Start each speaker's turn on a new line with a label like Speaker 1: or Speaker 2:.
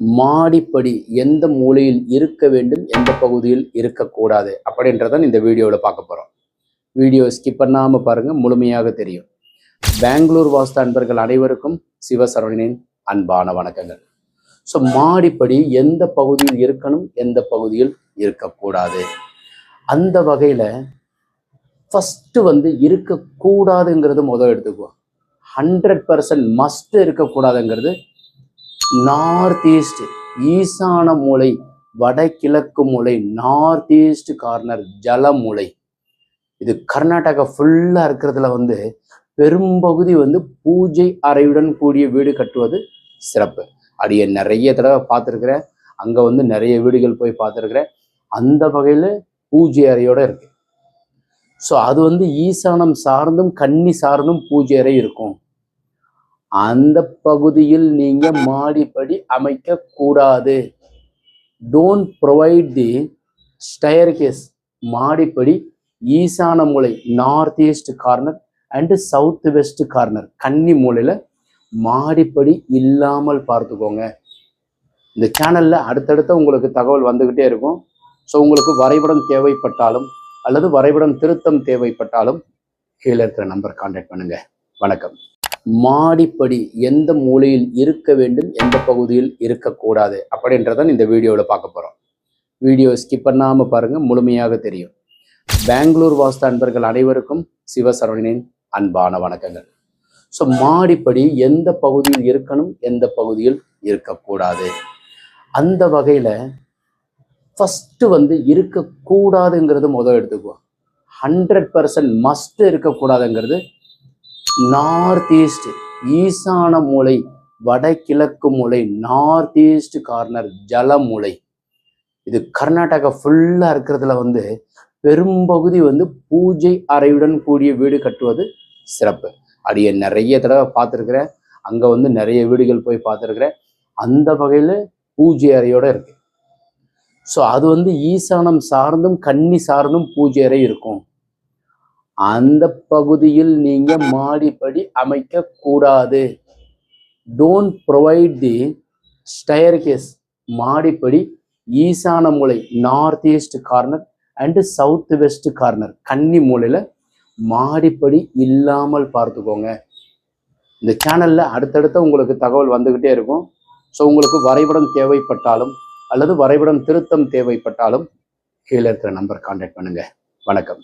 Speaker 1: மாடிப்படி எந்த மூலையில் இருக்க வேண்டும் எந்த பகுதியில் இருக்கக்கூடாது அப்படின்றதான் இந்த வீடியோவில் பார்க்க போகிறோம் வீடியோ ஸ்கிப் பண்ணாமல் பாருங்கள் முழுமையாக தெரியும். பெங்களூர் வாஸ்து அன்பர்கள் அனைவருக்கும் சிவசரவணனின் அன்பான வணக்கங்கள். ஸோ மாடிப்படி எந்த பகுதியில் இருக்கணும் எந்த பகுதியில் இருக்கக்கூடாது. அந்த வகையில் ஃபஸ்ட்டு வந்து இருக்கக்கூடாதுங்கிறது முதல் எடுத்துக்குவோம். ஹண்ட்ரட் பர்சன்ட் மஸ்ட் இருக்கக்கூடாதுங்கிறது நார்த் ஈஸ்ட் ஈசான மூலை வடகிழக்கு மூலை நார்த் ஈஸ்ட் கார்னர் ஜலமூலை இது கர்நாடகா ஃபுல்லாக இருக்கிறதுல வந்து பெரும்பகுதி வந்து பூஜை அறையுடன் கூடிய வீடு கட்டுவது சிறப்பு. அடிய நிறைய தடவை பார்த்துருக்குறேன். அங்கே வந்து நிறைய வீடுகள் போய் பார்த்துருக்குறேன். அந்த வகையில் பூஜை அறையோடு இருக்குது ஸோ அது வந்து ஈசானம் சார்ந்தும் கன்னி சார்ந்தும் பூஜை அறை இருக்கும். அந்த பகுதியில் நீங்க மாடிப்படி அமைக்க கூடாது don't provide the staircase மாடிப்படி ஈசான மூலை north east corner and south west corner கன்னி மூலையில் மாடிப்படி இல்லாமல் பார்த்துக்கோங்க. இந்த சேனலில் அடுத்தடுத்த உங்களுக்கு தகவல் வந்துக்கிட்டே இருக்கும். ஸோ உங்களுக்கு வரைபடம் தேவைப்பட்டாலும் அல்லது வரைபடம் திருத்தம் தேவைப்பட்டாலும் கீழே இருக்கிற நம்பர் கான்டாக்ட் பண்ணுங்கள் வணக்கம். மாடிப்படி எந்த மூலையில் இருக்க வேண்டும் எந்த பகுதியில் இருக்கக்கூடாது அப்படின்றதான் இந்த வீடியோவில் பார்க்க போகிறோம் வீடியோ ஸ்கிப் பண்ணாமல் பாருங்கள் முழுமையாக தெரியும். பெங்களூர் வாஸ்து அன்பர்கள் அனைவருக்கும் சிவசரவணனின் அன்பான வணக்கங்கள். ஸோ மாடிப்படி எந்த பகுதியில் இருக்கணும் எந்த பகுதியில் இருக்கக்கூடாது. அந்த வகையில் ஃபஸ்ட்டு வந்து இருக்கக்கூடாதுங்கிறது முதல் எடுத்துக்குவோம். ஹண்ட்ரட் பர்சன்ட் மஸ்ட் இருக்கக்கூடாதுங்கிறது நார்த் ஈஸ்ட் ஈசான மூலை வடகிழக்கு மூலை நார்த் ஈஸ்ட் கார்னர் ஜல மூலை. இது கர்நாடகா ஃபுல்லாக இருக்கிறதுல வந்து பெரும்பகுதி வந்து பூஜை அறையுடன் கூடிய வீடு கட்டுவது சிறப்பு. அடிய நிறைய தடவை பார்த்துருக்குறேன். அங்கே வந்து நிறைய வீடுகள் போய் பார்த்துருக்குறேன். அந்த வகையில் பூஜை அறையோட இருக்கு. ஸோ அது வந்து ஈசானம் சார்ந்தும் கன்னி சார்ந்தும் பூஜை அறை இருக்கும். அந்த பகுதியில் நீங்க மாடிப்படி அமைக்க கூடாது don't provide the staircase மாடிப்படி ஈசான மூலை north east corner and south west corner கன்னி மூலையில் மாடிப்படி இல்லாமல் பார்த்துக்கோங்க. இந்த சேனலில் அடுத்தடுத்த உங்களுக்கு தகவல் வந்துக்கிட்டே இருக்கும். ஸோ உங்களுக்கு வரைபடம் தேவைப்பட்டாலும் அல்லது வரைபடம் திருத்தம் தேவைப்பட்டாலும் கீழே இருக்கிற நம்பர் கான்டாக்ட் பண்ணுங்கள் வணக்கம்.